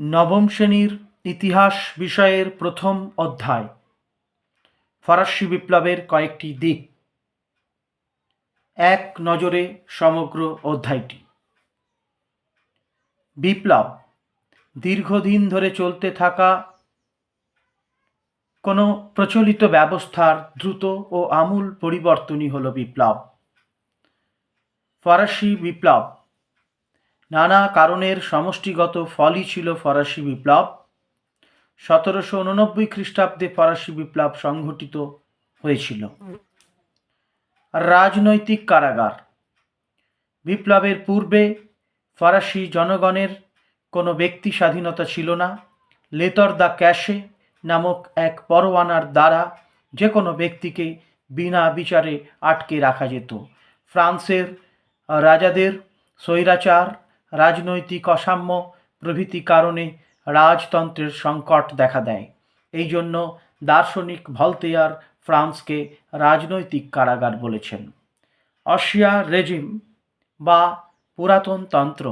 নবম শ্রেণির ইতিহাস বিষয়ের প্রথম অধ্যায়, ফরাসি বিপ্লবের কয়েকটি দিক। এক নজরে সমগ্র অধ্যায়টি। বিপ্লব দীর্ঘদিন ধরে চলতে থাকা কোনো প্রচলিত ব্যবস্থার দ্রুত ও আমূল পরিবর্তনই হল বিপ্লব। ফরাসি বিপ্লব নানা কারণের সমষ্টিগত ফলই ছিল ফরাসি বিপ্লব। সতেরোশো উননব্বই খ্রিস্টাব্দে ফরাসি বিপ্লব সংঘটিত হয়েছিল। রাজনৈতিক কারাগার। বিপ্লবের পূর্বে ফরাসি জনগণের কোনো ব্যক্তি স্বাধীনতা ছিল না। লেতর দ্য ক্যাশে নামক এক পরোয়ানার দ্বারা যে কোনো ব্যক্তিকে বিনা বিচারে আটকে রাখা যেত। ফ্রান্সের রাজাদের স্বৈরাচার রাজনৈতিক অসাম্য প্রভৃতি কারণে রাজতন্ত্রের সংকট দেখা দেয়। এই জন্য দার্শনিক ভলতেয়ার ফ্রান্সকে রাজনৈতিক কারাগার বলেছেন। অশিয়া রেজিম বা পুরাতন তন্ত্র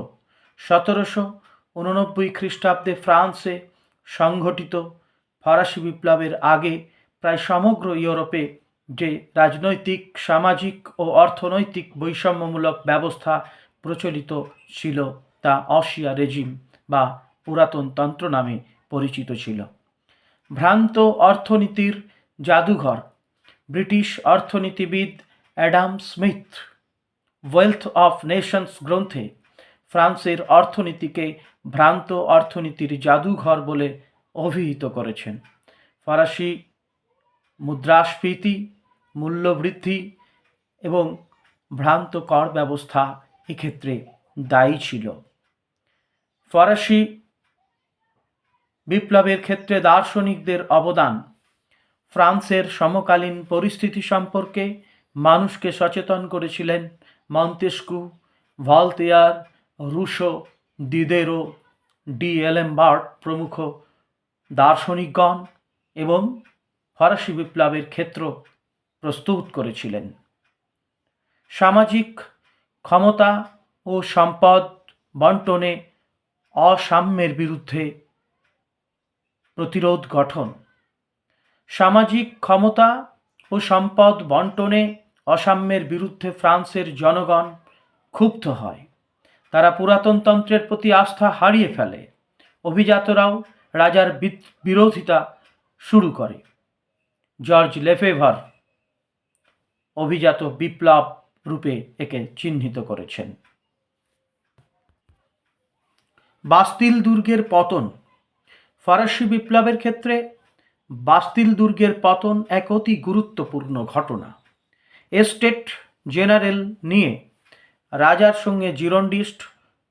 সতেরোশো উননব্বই খ্রিস্টাব্দে ফ্রান্সে সংঘটিত ফরাসি বিপ্লবের আগে প্রায় সমগ্র ইউরোপে যে রাজনৈতিক, সামাজিক ও অর্থনৈতিক বৈষম্যমূলক ব্যবস্থা প্রচলিত ছিল তা অশিয়া রেজিম বা পুরাতন তন্ত্র নামে পরিচিত ছিল। ভ্রান্ত অর্থনীতির জাদুঘর, ব্রিটিশ অর্থনীতিবিদ Adam Smith, wealth of nations গ্রন্থে ফ্রান্সের অর্থনীতিকে ভ্রান্ত অর্থনীতির জাদুঘর বলে অভিহিত করেছেন। ফরাসি মুদ্রাস্ফীতি, মূল্যবৃদ্ধি এবং ভ্রান্ত কর ব্যবস্থা এক্ষেত্রে দায়ী ছিল। ফরাসি বিপ্লবের ক্ষেত্রে দার্শনিকদের অবদান, ফ্রান্সের সমকালীন পরিস্থিতি সম্পর্কে মানুষকে সচেতন করেছিলেন Montesquieu Voltaire, Rousseau Diderot d'Alembert প্রমুখ দার্শনিকগণ এবং ফরাসি বিপ্লবের ক্ষেত্র প্রস্তুত করেছিলেন। সামাজিক ক্ষমতা ও সম্পদ বন্টনে অসাম্যের বিরুদ্ধে প্রতিরোধ গঠন। সামাজিক ক্ষমতা ও সম্পদ বন্টনে অসাম্যের বিরুদ্ধে ফ্রান্সের জনগণ ক্ষুব্ধ হয়। তারা পুরাতনতন্ত্রের প্রতি আস্থা হারিয়ে ফেলে। অভিজাতরাও রাজার বিরোধিতা শুরু করে। জর্জ লেফেভার, অভিজাত বিপ্লব রূপে একে চিহ্নিত করেছেন। বাস্তিল দুর্গের পতন। ফরাসি বিপ্লবের ক্ষেত্রে বাস্তিল দুর্গের পতন এক অতি গুরুত্বপূর্ণ ঘটনা। এস্টেট জেনারেল নিয়ে রাজার সঙ্গে জিরন্ডিস্ট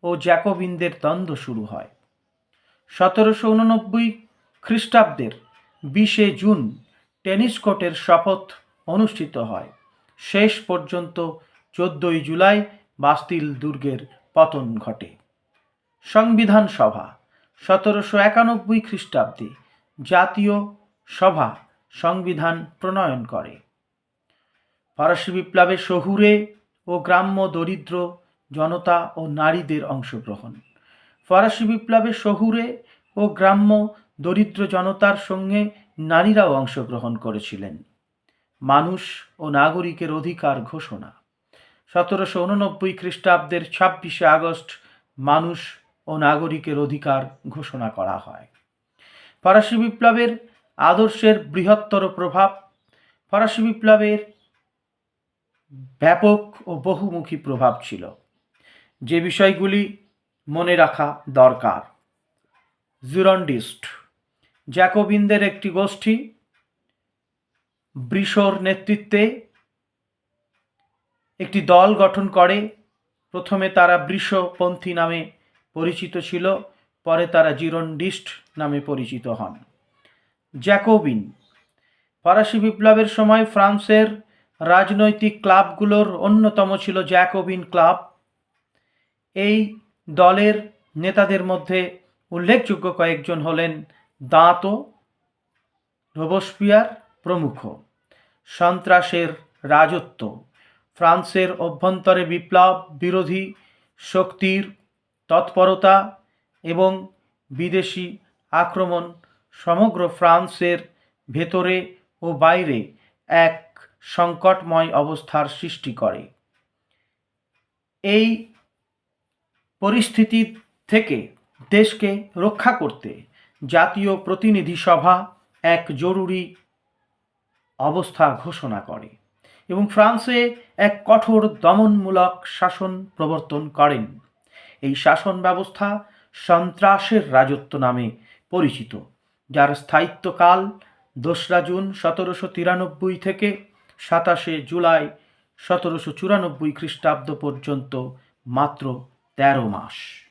ও জ্যাকোবিনদের দ্বন্দ্ব শুরু হয়। সতেরোশো উননব্বই খ্রিস্টাব্দের বিশে জুন টেনিস কোর্টের শপথ অনুষ্ঠিত হয়। শেষ পর্যন্ত চোদ্দই জুলাই বাস্তিল দুর্গের পতন ঘটে। সংবিধান সভা, সতেরোশো একানব্বই খ্রিস্টাব্দে জাতীয় সভা সংবিধান প্রণয়ন করে। ফরাসি বিপ্লবে শহুরে ও গ্রাম্য দরিদ্র জনতা ও নারীদের অংশগ্রহণ। ফরাসি বিপ্লবে শহুরে ও গ্রাম্য দরিদ্র জনতার সঙ্গে নারীরাও অংশগ্রহণ করেছিলেন। মানুষ ও নাগরিকের অধিকার ঘোষণা। সতেরোশো উননব্বই খ্রিস্টাব্দের ছাব্বিশে আগস্ট মানুষ ও নাগরিকের অধিকার ঘোষণা করা হয়। ফরাসি বিপ্লবের আদর্শের বৃহত্তর প্রভাব, ফরাসি বিপ্লবের ব্যাপক ও বহুমুখী প্রভাব ছিল। যে বিষয়গুলি মনে রাখা দরকার। জুরন্ডিস্ট, জ্যাকোবিনদের একটি গোষ্ঠী ব্রিশোর নেতৃত্বে একটি দল গঠন করে। প্রথমে তারা বৃষপন্থী নামে পরিচিত ছিল, পরে তারা জিরন্ডিস্ট নামে পরিচিত হন। জ্যাকোবিন, ফরাসি বিপ্লবের সময় ফ্রান্সের রাজনৈতিক ক্লাবগুলোর অন্যতম ছিল জ্যাকোবিন ক্লাব। এই দলের নেতাদের মধ্যে উল্লেখযোগ্য কয়েকজন হলেন দাঁতো, রোবসপিয়ার প্রমুখ। সন্ত্রাসের রাজত্ব। ফ্রান্সের অভ্যন্তরে বিপ্লব বিরোধী শক্তির তৎপরতা এবং বিদেশি আক্রমণ সমগ্র ফ্রান্সের ভেতরে ও বাইরে এক সংকটময় অবস্থার সৃষ্টি করে। এই পরিস্থিতি থেকে দেশকে রক্ষা করতে জাতীয় প্রতিনিধি সভা এক জরুরি অবস্থা ঘোষণা করে এবং ফ্রান্সে এক কঠোর দমনমূলক শাসন প্রবর্তন করেন। এই শাসন ব্যবস্থা সন্ত্রাসের রাজত্ব নামে পরিচিত, যার স্থায়িত্বকাল দোসরা জুন সতেরোশো তিরানব্বই থেকে সাতাশে জুলাই সতেরোশো চুরানব্বই খ্রিস্টাব্দ পর্যন্ত মাত্র তেরো মাস।